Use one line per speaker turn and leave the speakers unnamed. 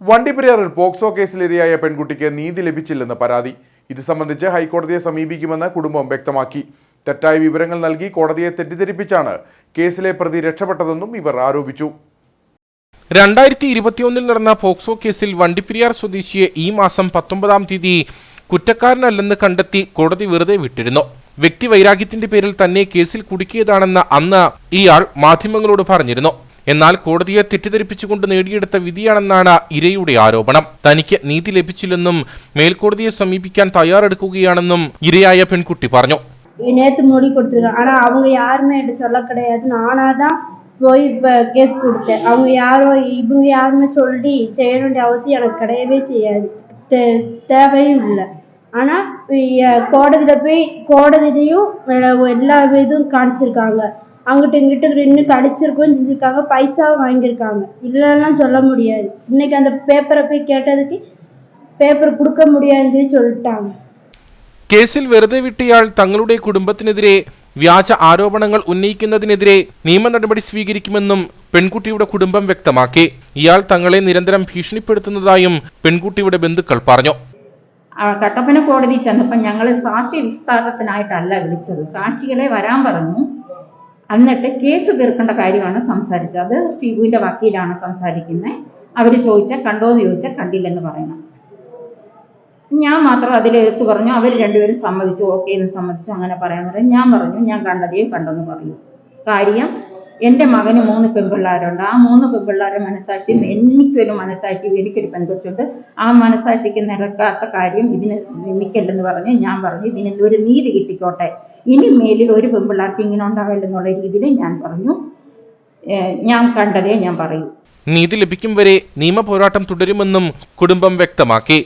വണ്ടിപ്പെരിയാറിൽ POCSO കേസിലിരയായ പെൺകുട്ടിക്ക് നീതി ലഭിച്ചില്ലെന്ന് പരാതി. ഇത് സംബന്ധിച്ച് ഹൈക്കോടതിയെ സമീപിക്കുമെന്ന് കുടുംബം വ്യക്തമാക്കി. തെറ്റായ വിവരങ്ങൾ നൽകി കോടതിയെ തെറ്റിദ്ധരിപ്പിച്ചാണ് കേസിലെ പ്രതി രക്ഷപ്പെട്ടതെന്നും ഇവർ ആരോപിച്ചു.
രണ്ടായിരത്തി ഇരുപത്തിയൊന്നിൽ നടന്ന പോക്സോ കേസിൽ വണ്ടിപ്പെരിയാർ സ്വദേശിയെ ഈ മാസം പത്തൊമ്പതാം തീയതി കുറ്റക്കാരനല്ലെന്ന് കണ്ടെത്തി കോടതി വെറുതെ വിട്ടിരുന്നു. വ്യക്തി വൈരാഗ്യത്തിന്റെ പേരിൽ തന്നെ കേസിൽ കുടുക്കിയതാണെന്ന് അന്ന് ഇയാൾ മാധ്യമങ്ങളോട് പറഞ്ഞിരുന്നു. എന്നാൽ കോടതിയെ തെറ്റിദ്ധരിപ്പിച്ചുകൊണ്ട് നേടിയെടുത്ത വിധിയാണെന്നാണ് ഇരയുടെ ആരോപണം തനിക്ക് നീതി ലഭിച്ചില്ലെന്നും മേൽക്കോടതിയെ സമീപിക്കാൻ തയ്യാറെടുക്കുകയാണെന്നും ഇരയായ பெண்குட்டி പറഞ്ഞു
நேற்று மொழி கொடுத்துருக்காங்க ஆனால் அவங்க யாருமே என்கிட்ட சொல்ல கிடையாது நானாக தான் போய் இப்போ கேஸ் கொடுத்தேன் அவங்க யாரோ இவங்க யாருமே சொல்லி செய்ய வேண்டிய அவசியம் எனக்கு கிடையவே செய்யாது தே தேவையும் இல்லை ஆனால் கோடதியில் போய் கோடதிலையும் எல்லா இதுவும் காணிச்சிருக்காங்க அங்கிட்டு இங்கிட்டு நின்று கடிச்சிருக்கவும் செஞ்சுருக்காங்க பைசாவும் வாங்கியிருக்காங்க இல்லைன்னா சொல்ல முடியாது இன்னைக்கு அந்த பேப்பரை போய் கேட்டதுக்கு பேப்பர் கொடுக்க முடியாதுன்னு சொல்லி சொல்லிட்டாங்க
കേസിൽ വെറുതെ വിട്ടയാൾ തങ്ങളുടെ കുടുംബത്തിനെതിരെ വ്യാജ ആരോപണങ്ങൾ ഉന്നയിക്കുന്നതിനെതിരെ നിയമ നടപടി സ്വീകരിക്കുമെന്നും പെൺകുട്ടിയുടെ കുടുംബം വ്യക്തമാക്കി ഇയാൾ തങ്ങളെ നിരന്തരം ഭീഷണിപ്പെടുത്തുന്നതായും പെൺകുട്ടിയുടെ ബന്ധുക്കൾ പറഞ്ഞു
ആ കട്ടപ്പന കോടതി ചെന്നപ്പോൾ ഞങ്ങൾ സാക്ഷി വിസ്താരത്തിനായിട്ടല്ല വിളിച്ചത് സാക്ഷികളെ വരാൻ പറഞ്ഞു എന്നിട്ട് കേസ് തീർക്കേണ്ട കാര്യമാണ് സംസാരിച്ചത്. അത് ഷിബുവിന്റെ വക്കീലാണ് സംസാരിക്കുന്നത് അവർ ചോദിച്ചാൽ കണ്ടോ എന്ന് ചോദിച്ചാൽ കണ്ടില്ലെന്ന് പറയണം. ഞാൻ മാത്രം അതിൽ എടുത്തു പറഞ്ഞു. അവർ രണ്ടുപേരും സമ്മതിച്ചു. ഓക്കെ എന്ന് സമ്മതിച്ചു അങ്ങനെ പറയാൻ പറയും. ഞാൻ പറഞ്ഞു ഞാൻ കണ്ടതേ കണ്ടെന്ന് പറയൂ. കാര്യം എന്റെ മകന് മൂന്ന് പെൺപിള്ളേരുണ്ട്. ആ മൂന്ന് പെൺപിള്ളേരെ മനസാക്ഷി എനിക്കൊരു മനസാക്ഷി എനിക്കൊരു പെൺകൊച്ചുണ്ട്. ആ മനസാക്ഷിക്ക് നിരക്കാത്ത കാര്യം ഇതിന് നിൽക്കല്ലെന്ന് പറഞ്ഞു ഞാൻ പറഞ്ഞു ഇതിന് ഒരു നീതി കിട്ടിക്കോട്ടെ. ഇനി മേലിൽ ഒരു പെൺപിള്ളാർക്ക് ഇങ്ങനെ ഉണ്ടാവില്ലെന്നുള്ള രീതിയിൽ ഞാൻ പറഞ്ഞു. ഞാൻ കണ്ടതേ ഞാൻ പറയൂ.
നീതി ലഭിക്കും വരെ നിയമ പോരാട്ടം തുടരുമെന്നും കുടുംബം വ്യക്തമാക്കി.